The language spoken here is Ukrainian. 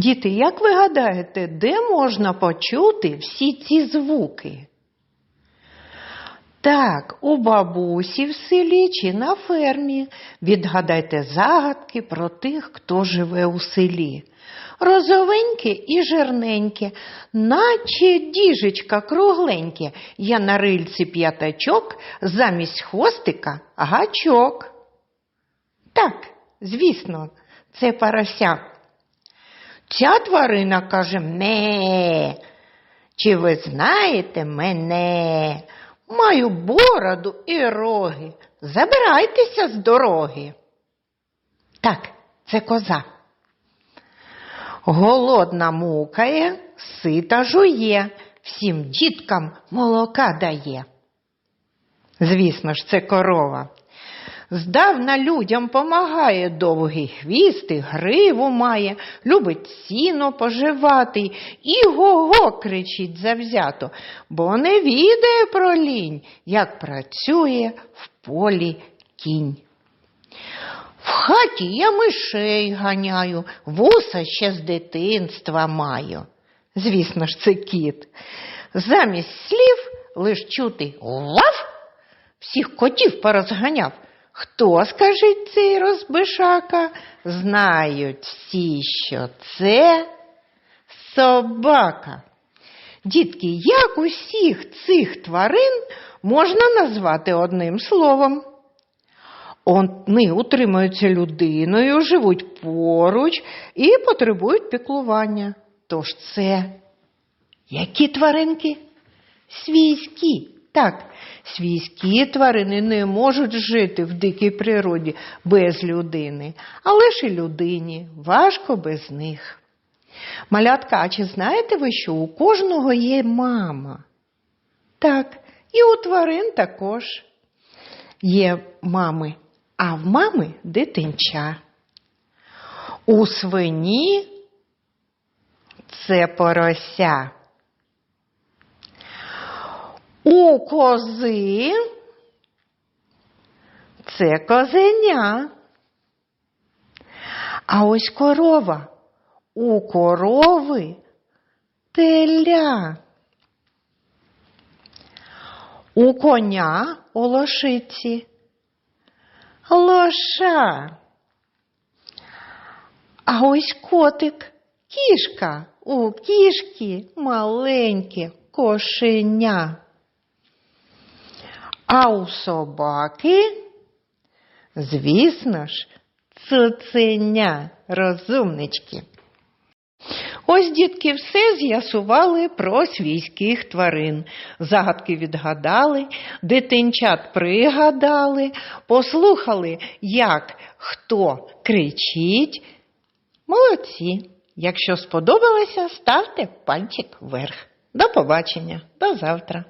Діти, як ви гадаєте, де можна почути всі ці звуки? Так, у бабусі в селі чи на фермі. Відгадайте загадки про тих, хто живе у селі. Розовеньке і жирненьке, наче діжечка кругленьке, я на рильці п'ятачок, замість хвостика гачок. Так, звісно, це порося. Ця тварина каже ме. Чи ви знаєте мене? Маю бороду і роги. Забирайтеся з дороги. Так, це коза. Голодна мукає, сита жує, всім діткам молока дає. Звісно ж, це корова. Здавна людям помагає, довгий хвіст і гриву має, любить сіно поживати і го-го кричить завзято, бо не відає про лінь, як працює в полі кінь. В хаті я мишей ганяю, вуса ще з дитинства маю. Звісно ж, це кіт. Замість слів лиш чути лав, всіх котів порозганяв. Хто, скажіть, цей розбишака? Знають всі, що це собака. Дітки, як усіх цих тварин можна назвати одним словом? Вони утримуються людиною, живуть поруч і потребують піклування. Тож це які тваринки? Свійські. Так, свійські тварини не можуть жити в дикій природі без людини, але ж і людині важко без них. Малятка, а чи знаєте ви, що у кожного є мама? Так, і у тварин також є мами, а в мами дитинча. У свині це порося. У кози це козеня. А ось корова. У корови теля. У коня у лошиці лоша. А ось котик, кішка, у кішки маленьке кошеня. А у собаки, звісно ж, цуценя, розумнички. Ось дітки все з'ясували про свійських тварин. Загадки відгадали, дитинчат пригадали, послухали, як хто кричить. Молодці! Якщо сподобалося, ставте пальчик вверх. До побачення, до завтра.